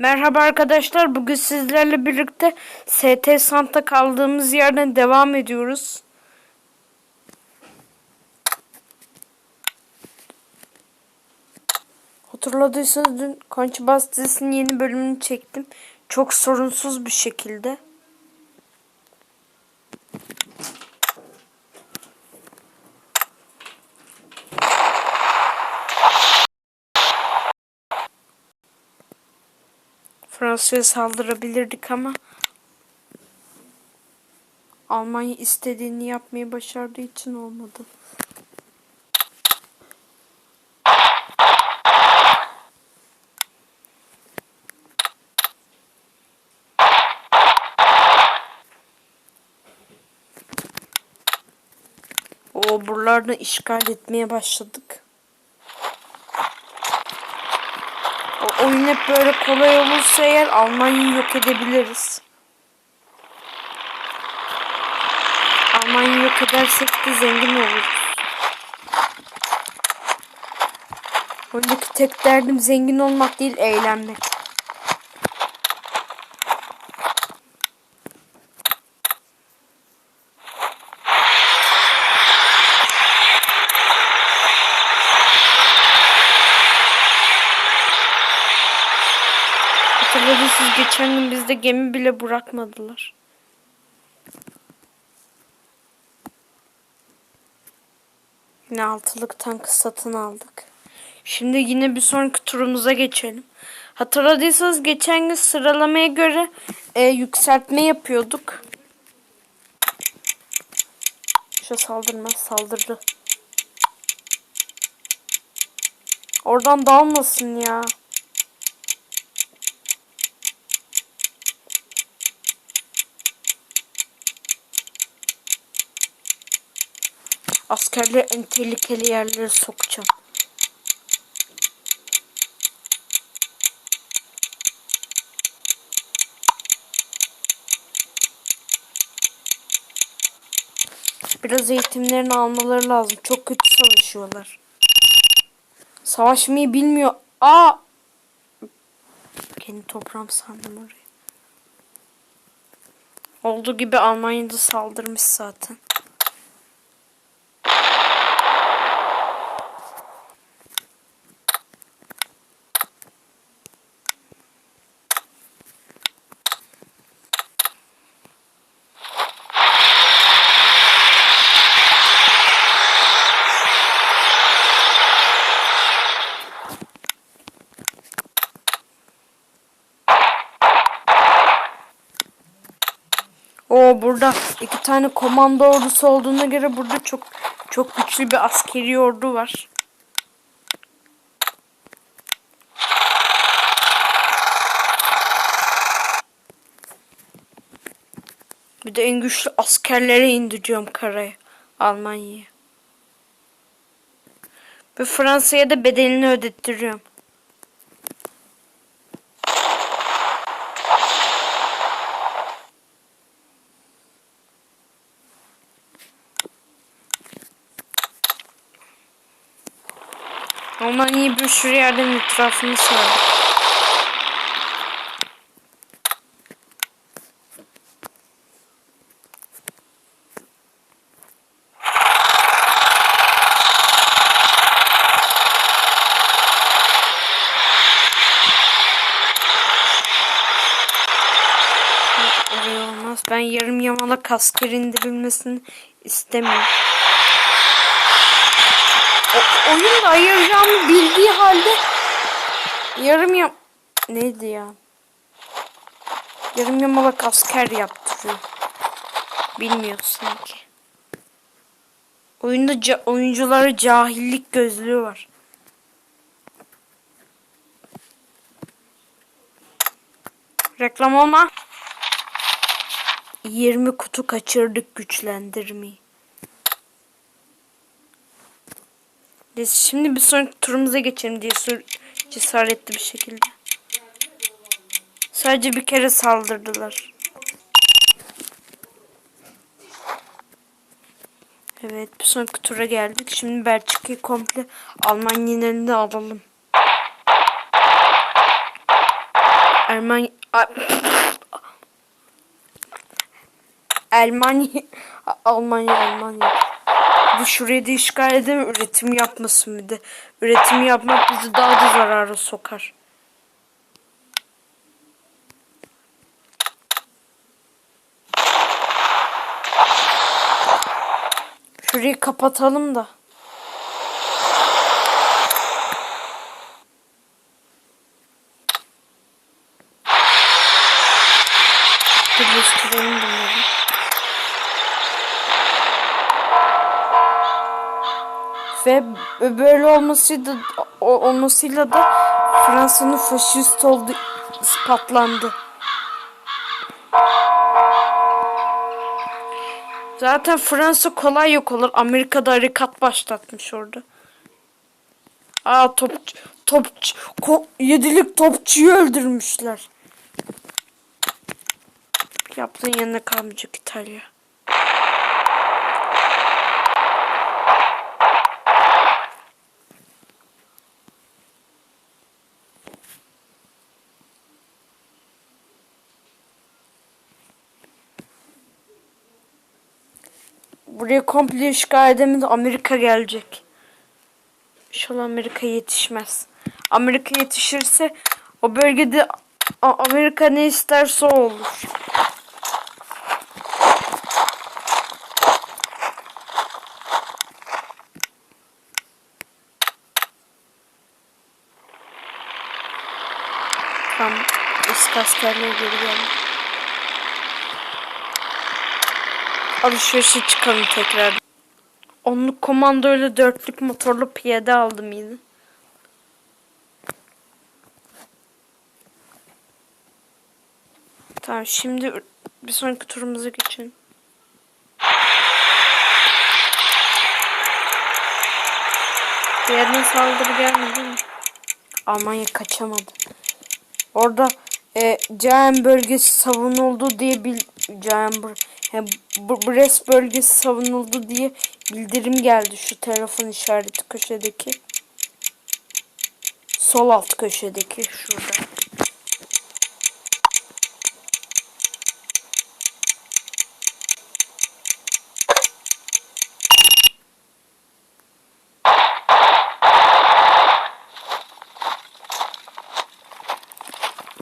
Merhaba arkadaşlar. Bugün sizlerle birlikte ST Santa kaldığımız yerden devam ediyoruz. Hatırladıysanız dün Conchibas dizisinin yeni bölümünü çektim. Çok sorunsuz bir şekilde. Fransa'ya saldırabilirdik ama Almanya istediğini yapmayı başardığı için olmadı. O buralarını işgal etmeye başladık. O oyun hep böyle kolay olursa eğer Almanya'yı yok edebiliriz. Almanya'yı yok edersek de zengin oluruz. Oyundaki tek derdim zengin olmak değil, eğlenmek. Hatırladıysanız geçen gün bizde gemi bile bırakmadılar. Yine altılık tankı satın aldık. Şimdi yine bir sonraki turumuza geçelim. Hatırladıysanız geçen gün sıralamaya göre e, yükseltme yapıyorduk. Şu saldırmaz saldırdı. Oradan dalmasın ya. Askerleri en tehlikeli yerlere sokacağım. Biraz eğitimlerini almaları lazım. Çok kötü savaşıyorlar. Savaşmayı bilmiyor. Aa! Kendi toprağım sandım oraya. Olduğu gibi Almanya'da saldırmış zaten. O burada iki tane komando ordusu olduğuna göre burada çok çok güçlü bir askeri ordu var. Bir de en güçlü askerlere indireceğim karaya. Almanya'ya. Ve Fransa'ya da bedelini ödettiriyorum. Bir sürü yerden etrafını sardı. Oraya olmaz. Ben yarım yamalak asker indirilmesini istemiyorum. O, oyun da ayıracağımı bildiği halde yarım yam... Neydi ya? Yarım yamalak asker yaptırıyor. Bilmiyor sanki. Oyunda ca- oyunculara cahillik gözlüğü var. Reklam olma. 20 kutu kaçırdık güçlendirmeyi. Biz şimdi bir sonraki turumuza geçelim diye cesaretli bir şekilde. Sadece bir kere saldırdılar. Evet bir sonraki tura geldik. Şimdi Belçika'yı komple Almanya'nın elinde alalım. Almanya Almanya Almanya Almanya bu şurayı da işgal edemem üretim yapmasın bir de üretim yapmak bizi daha da zarara sokar. Şurayı kapatalım da. Ve böyle olmasıyla, olmasıyla da Fransa'nın faşist olduğu ispatlandı. Zaten Fransa kolay yok olur. Amerika'da harekat başlatmış orada. Aa top topçu ko, yedilik topçuyu öldürmüşler. Yaptığın yanına kalmayacak İtalya. Buraya komple işgal edemedi. Amerika gelecek. İnşallah Amerika yetişmez. Amerika yetişirse o bölgede Amerika ne isterse olur. Tamam. Eski askerler geri geldi. Alışverişe çıkalım tekrar. Onluk komandoyla dörtlük motorlu piyade aldım yine. Tamam şimdi bir sonraki turumuza geçelim. Bir saldırı gelmedi mi? Almanya kaçamadı. Orada e, Caen bölgesi savunuldu diye bil Caen Br- he, B- Brest bölgesi savunuldu diye bildirim geldi şu telefon işareti köşedeki. Sol alt köşedeki şurada.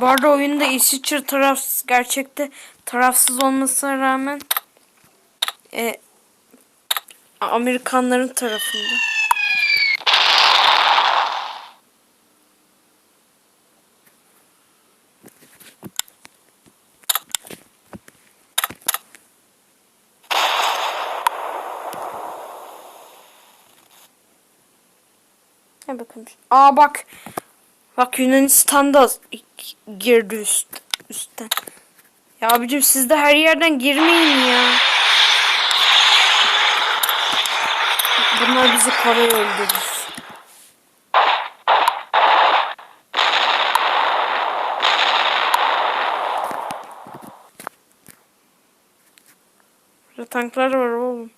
Bu arada oyunda İsviçre tarafsız gerçekte tarafsız olmasına rağmen e, Amerikanların tarafında. Ne bakalım. Aa bak. Bak Yunanistan da girdi üst, üstten. Ya abicim siz de her yerden girmeyin ya. Bunlar bizi kolay öldürür. Burada tanklar var oğlum.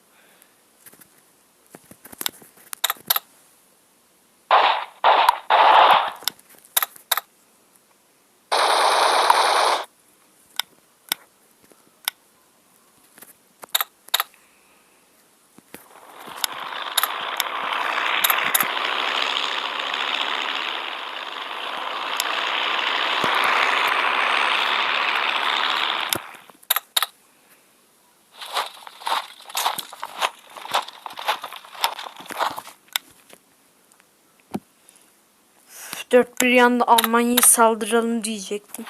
Dört bir yanda Almanya'ya saldıralım diyecektim.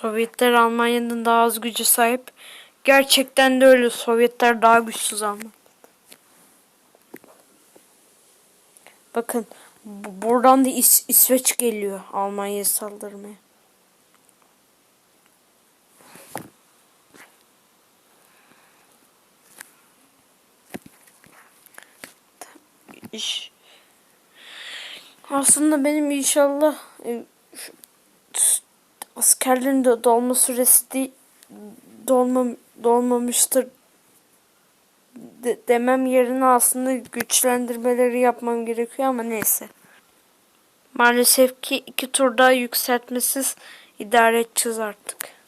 Sovyetler Almanya'dan daha az güce sahip. Gerçekten de öyle. Sovyetler daha güçsüz Alman. Bakın bu- buradan da İs- İsveç geliyor Almanya'ya saldırmaya. İş. Aslında benim inşallah e, askerlerin de dolma süresi değil, dolma, dolmamıştır de- demem yerine aslında güçlendirmeleri yapmam gerekiyor ama neyse. Maalesef ki iki tur daha yükseltmesiz idare edeceğiz artık.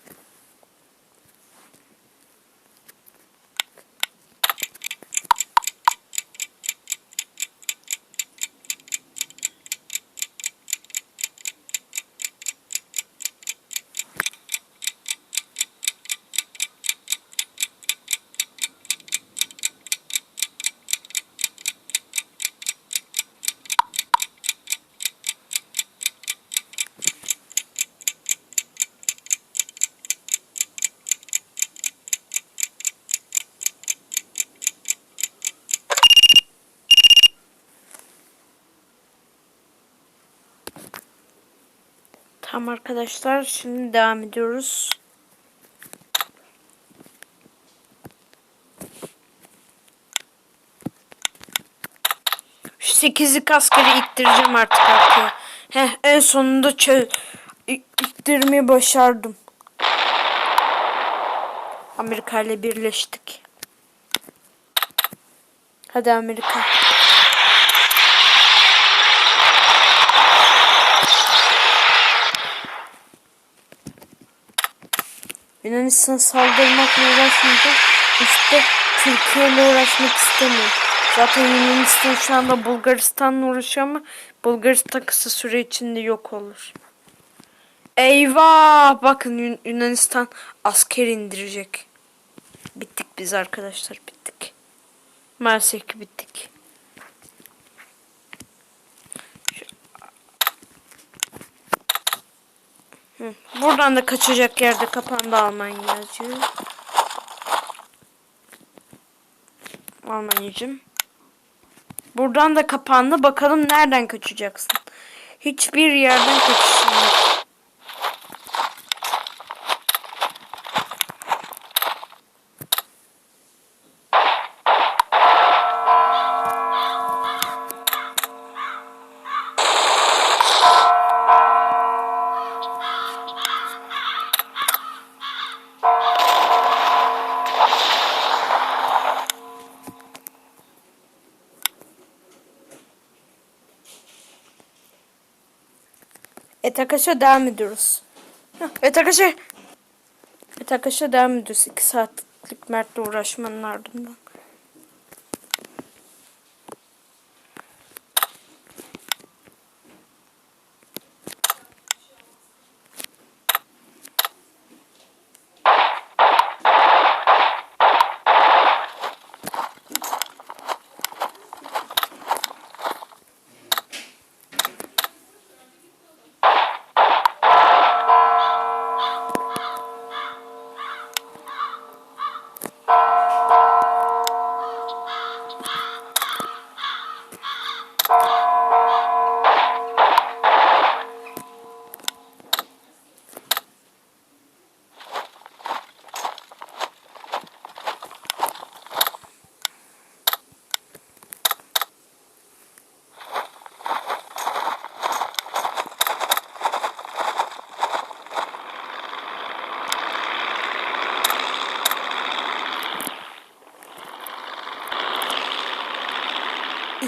Tamam arkadaşlar şimdi devam ediyoruz. Şu sekizlik askeri iktireceğim artık arkaya. Heh, en sonunda çö iktirmeyi başardım. Amerika ile birleştik. Hadi Amerika. Yunanistan saldırmakla uğraşmayacak. İşte Türkiye ile uğraşmak istemiyor. Zaten Yunanistan şu anda Bulgaristan'la uğraşıyor ama Bulgaristan kısa süre içinde yok olur. Eyvah! Bakın Yun- Yunanistan asker indirecek. Bittik biz arkadaşlar bittik. Maalesef ki bittik. Buradan da kaçacak yerde kapandı Almanyacı. Almanyacım. Buradan da kapandı. Bakalım nereden kaçacaksın? Hiçbir yerden kaçışın yok. Arkadaşlar devam ediyoruz. Evet arkadaşlar. Evet arkadaşlar devam ediyoruz. 2 saatlik Mert'le uğraşmanın ardından.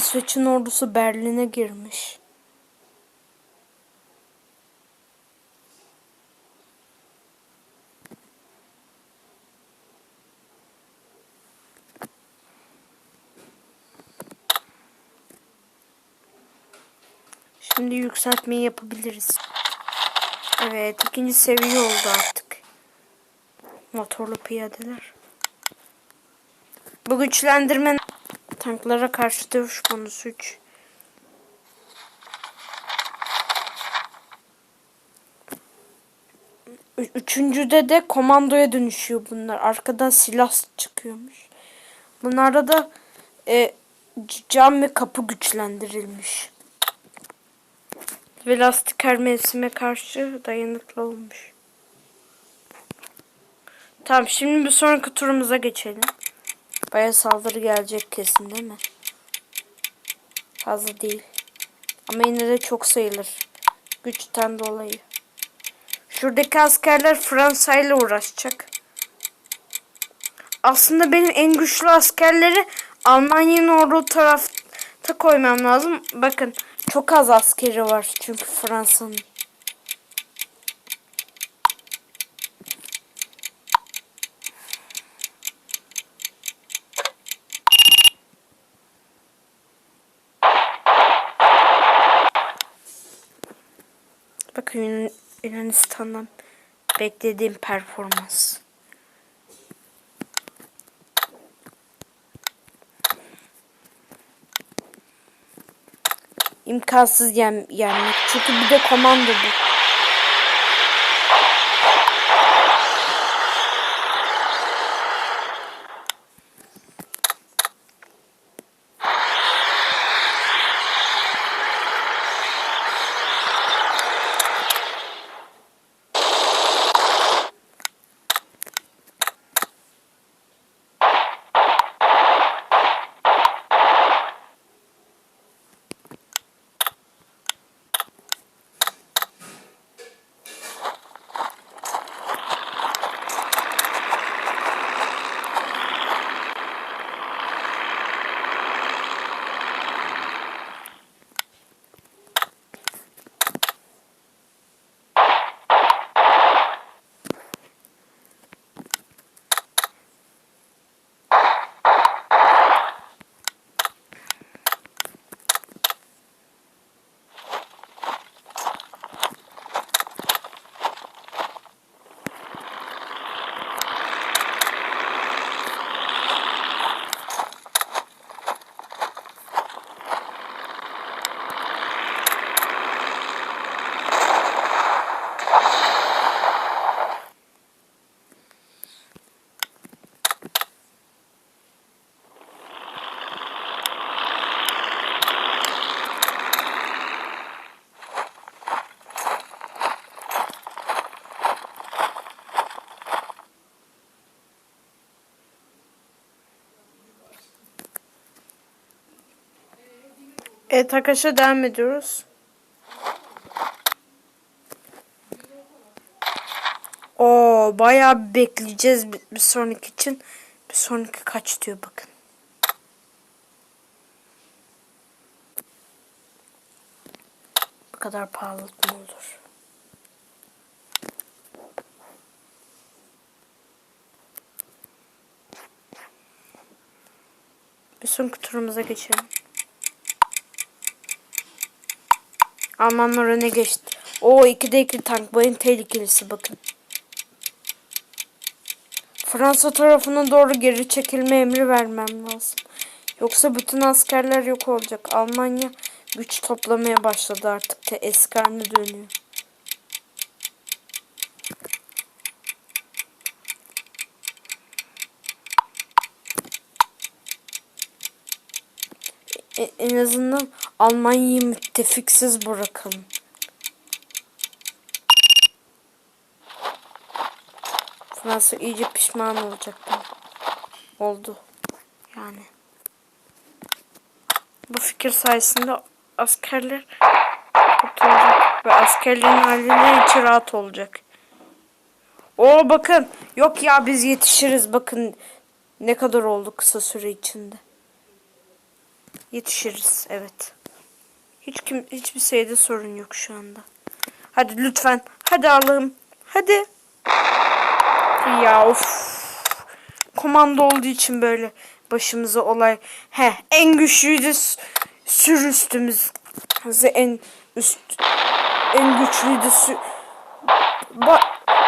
İsveç'in ordusu Berlin'e girmiş. Şimdi yükseltmeyi yapabiliriz. Evet ikinci seviye oldu artık. Motorlu piyadeler. Bu güçlendirme tanklara karşı dövüş bonusu 3. Ü- Üçüncüde de komandoya dönüşüyor bunlar. Arkadan silah çıkıyormuş. Bunlarda da e, cam ve kapı güçlendirilmiş. Ve lastik her mevsime karşı dayanıklı olmuş. Tamam şimdi bir sonraki turumuza geçelim. Baya saldırı gelecek kesin değil mi? Fazla değil. Ama yine de çok sayılır. Güçten dolayı. Şuradaki askerler Fransa ile uğraşacak. Aslında benim en güçlü askerleri Almanya'nın ordu tarafta koymam lazım. Bakın çok az askeri var çünkü Fransa'nın. Yunan- Yunanistan'dan beklediğim performans. İmkansız yen yenmek. Çünkü bir de komando bu. Evet arkadaşlar devam ediyoruz. Oo bayağı bekleyeceğiz bir sonraki için. Bir sonraki kaç diyor bakın. Bu kadar pahalı mı olur? Bir sonraki turumuza geçelim. Almanlar öne geçti. O 2'de 2 tank. En tehlikelisi bakın. Fransa tarafına doğru geri çekilme emri vermem lazım. Yoksa bütün askerler yok olacak. Almanya güç toplamaya başladı artık haline dönüyor. E- en azından Almanya'yı müttefiksiz bırakalım. Fransa iyice pişman olacak. Oldu. Yani. Bu fikir sayesinde askerler kurtulacak ve askerlerin haline içi rahat olacak. O bakın. Yok ya biz yetişiriz. Bakın ne kadar oldu kısa süre içinde. Yetişiriz evet. Hiç kim hiçbir şeyde sorun yok şu anda. Hadi lütfen. Hadi Allah'ım. Hadi. Ya of. Komando olduğu için böyle başımıza olay. He en güçlüydü sür üstümüz. En üst en güçlüydü sür. Bak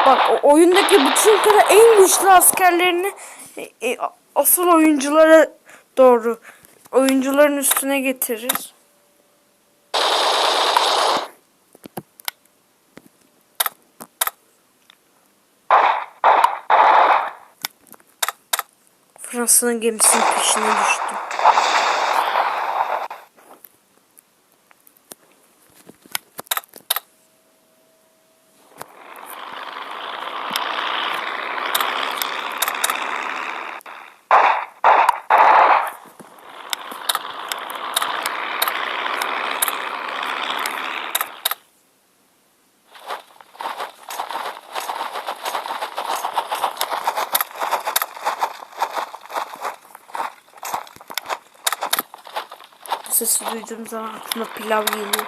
bak oyundaki bütün kadar en güçlü askerlerini e, e, asıl oyunculara doğru oyuncuların üstüne getiririz. Fransa'nın gemisinin peşine düştüm. Sesi duyduğum zaman aklıma pilav geliyor.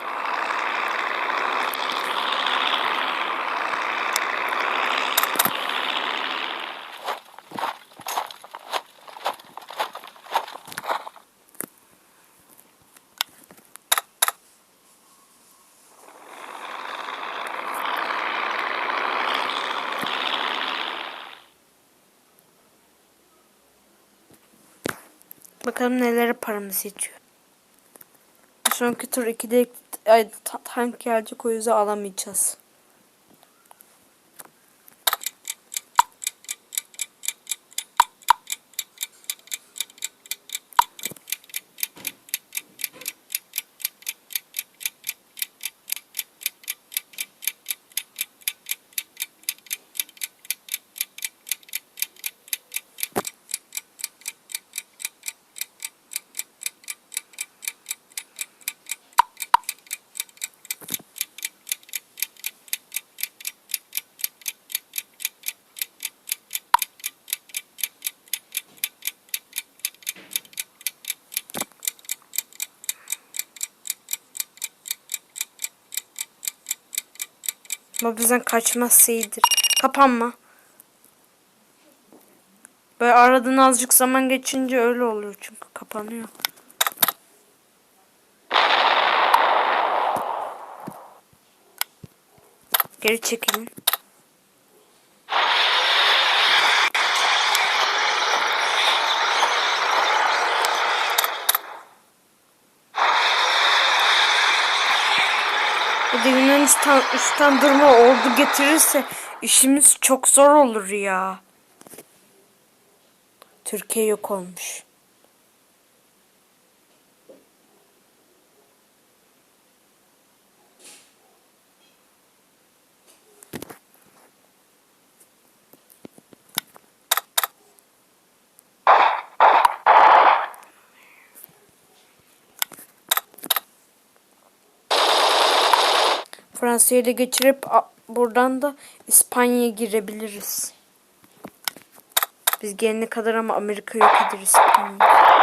Bakalım nelere paramız yetiyor. Sonraki tur 2'de ay, ta- tank gelecek o yüzden alamayacağız. Ama bizden kaçmazsa iyidir. Kapanma. Böyle aradan azıcık zaman geçince öyle oluyor çünkü kapanıyor. Geri çekilin. Bir üstten durma ordu getirirse işimiz çok zor olur ya. Türkiye yok olmuş. Fransa'yı da geçirip buradan da İspanya'ya girebiliriz. Biz gelene kadar ama Amerika yok eder İspanya'yı.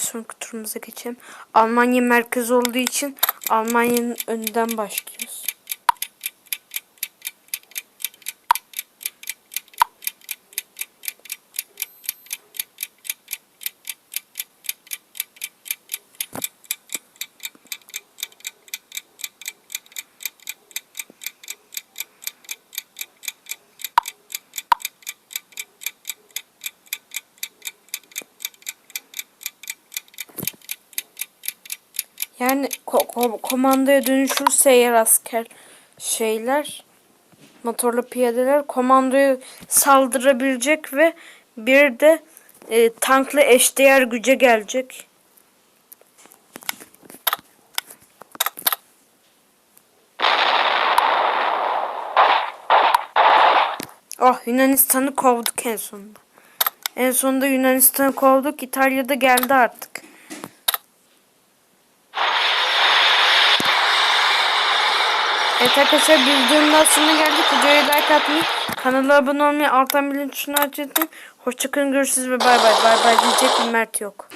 Bir sonraki turumuza geçelim. Almanya merkez olduğu için Almanya'nın önden başlıyoruz. Yani ko- ko- komandaya dönüşürse eğer asker şeyler motorlu piyadeler komandoya saldırabilecek ve bir de e, tankla eşdeğer güce gelecek. Oh Yunanistan'ı kovduk en sonunda. En sonunda Yunanistan'ı kovduk. İtalya'da geldi artık. Evet arkadaşlar bir videonun sonuna geldik. Videoya like atmayı, kanala abone olmayı, alttan bildirim tuşuna açmayı. Hoşçakalın görüşürüz ve bay bay. Bay bay diyecek bir Mert yok.